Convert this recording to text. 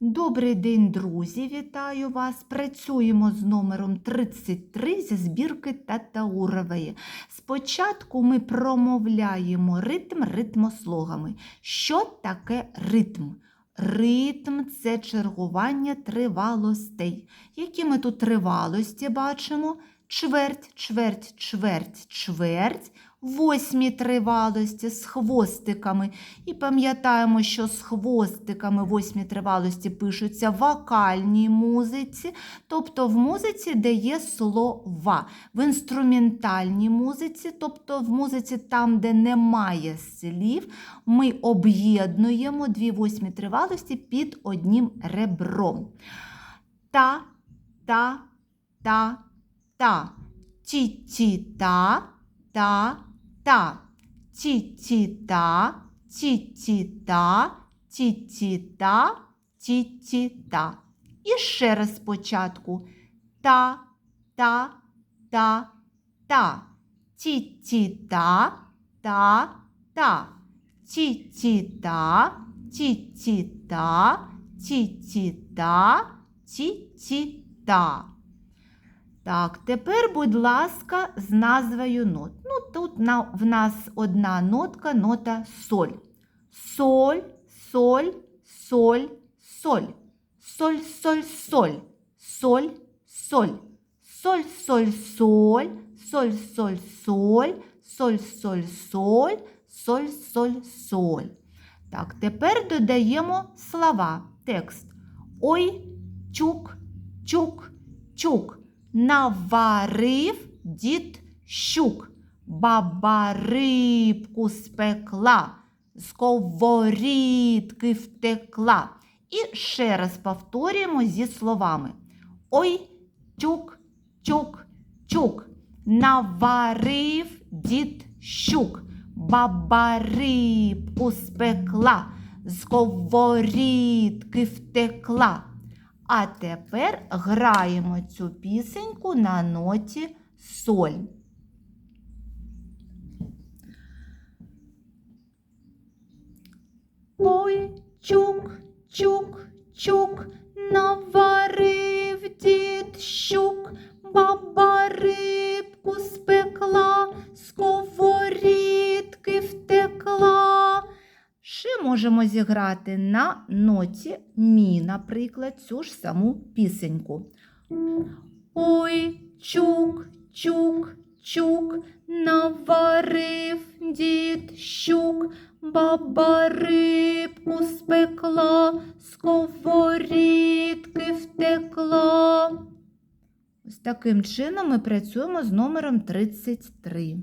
Добрий день, друзі! Вітаю вас! Працюємо з номером 33 зі збірки Татаурової. Спочатку ми промовляємо ритм ритмослогами. Що таке ритм? Ритм це чергування тривалостей. Які ми тут тривалості бачимо? Чверть, чверть, чверть, чверть. Восьмі тривалості з хвостиками. І пам'ятаємо, що з хвостиками восьмі тривалості пишуться в вокальній музиці, тобто в музиці, де є слова. В інструментальній музиці, тобто в музиці там, де немає слів, ми об'єднуємо дві восьмі тривалості під одним ребром. Та, та, та, та. Ті-ті-та, та, та. Ті-ті-та, ті-ті-та, ті-ті-та, ті-ті-та. І ще раз спочатку. Та, та, та, та. Ті-ті-та, та, та. Ті-ті-та, ті-ті-та, ті-ті-та, ті-ті-та. Так, тепер, будь ласка, з назвою нот. Ну, тут на, в нас одна нотка, нота соль. Соль, соль, соль, соль. Соль, соль, соль. Соль, соль. Соль, соль, соль. Соль, соль, соль. Соль, соль, соль. Соль, соль, соль. Так, тепер додаємо слова. Текст. Ой, чук, чук, чук. Наварив дід щук, баба рибку спекла, з втекла. І ще раз повторюємо зі словами. Ой, чук, чук, чук. Наварив дід щук, баба рибку спекла, з втекла. А тепер граємо цю пісеньку на ноті соль. Ой, чук, чук, чук, наварив можемо зіграти на ноті мі, наприклад, цю ж саму пісеньку. Ой, чук, чук, чук, наварив дід щук, баба рибку спекла, сковорідки втекла. Ось таким чином ми працюємо з номером 33.